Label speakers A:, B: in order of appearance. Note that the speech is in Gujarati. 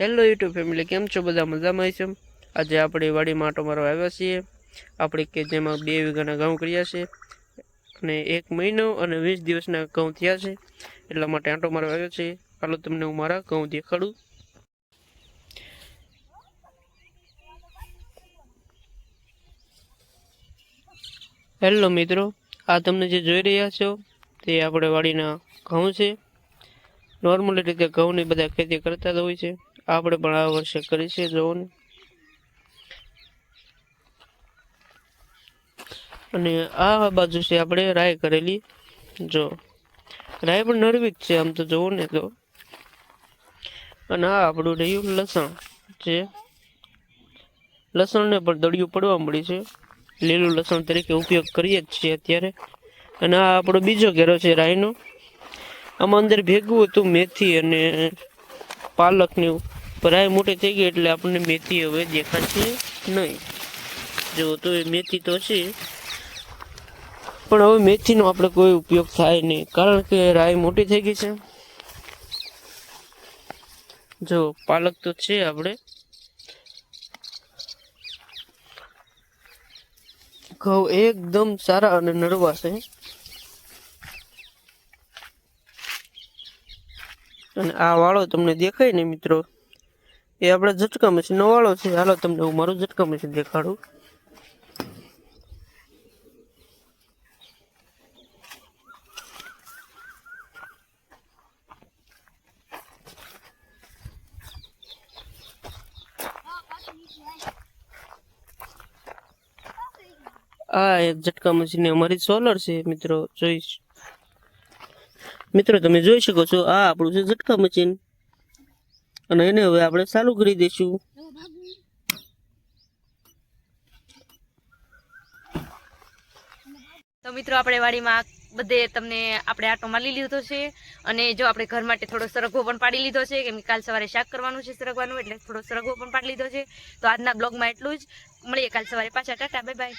A: હેલો યુટ્યુબ ફેમિલી કેમ છો? બધા મજામાં છે? આજે આપણે વાડીમાં આટો મારવા આવ્યા છીએ. આપણે કે જેમાં બે વીઘાના ઘઉં કર્યા છે અને એક મહિનો અને વીસ દિવસના ઘઉં થયા છે. એટલા માટે આંટો મારવા આવ્યો છે હાલો તમને હું મારા ઘઉં દેખાડું. હેલો મિત્રો, આ તમને જે જોઈ રહ્યા છો, તે આપણે વાડીના ઘઉં છે. નોર્મલી રીતે ઘઉંની બધા ખેતી કરતા જ હોય છે. આપણે પણ આ વર્ષે કરી છે, જોવું અને આ બાજુ છે આપણે રાય કરેલી. જો, રાય પણ નરવી જ છે, આમ તો જોવું ને તો. અને આ આપણું રહ્યું લસણ જે લસણને પણ દળિયું પડવા મળી છે. લીલું લસણ તરીકે ઉપયોગ કરીએ જ છીએ અત્યારે. અને આ આપણો બીજો ઘેરો છે રાયનો. આમાં અંદર ભેગું હતું મેથી અને પાલકની ભરાય મોટી થઈ ગઈ એટલે આપણને મેથી હવે દેખાશે નહીં. જો તો એ મેથી તો છે. પણ હવે મેથીનો આપણે કોઈ ઉપયોગ થાય નહીં. કારણ કે રાય મોટી થઈ ગઈ છે. જો પાલક તો છે આપણે. ઘઉં એકદમ સારા અને નરવા છે. અને આ વાળો તમને દેખાય ને મિત્રો? એ આપણે ઝટકા મશીનનો વાળો છે. હાલો તમને હું મારું ઝટકા મશીન દેખાડું. આ એક ઝટકા મશીન અમારી સોલર છે, મિત્રો. જોઈશ મિત્રો, તમે જોઈ શકો છો, આ આપણું છે ઝટકા મશીન. અને એને હવે આપણે ચાલુ કરી દઈશું.
B: તો મિત્રો, આપણે વાડીમાં બધે તમને આપણે આટો મારી લીધો છે અને જો આપણે ઘર માટે થોડો સરગવો પણ પાડી લીધો છે, કેમ કે કાલ સવારે શાક કરવાનું છે સરગવાનું, એટલે થોડો સરગવો પણ પાડી લીધો છે. તો આજના બ્લોગમાં એટલું જ. મળીએ કાલ સવારે પાછા. Tata bye bye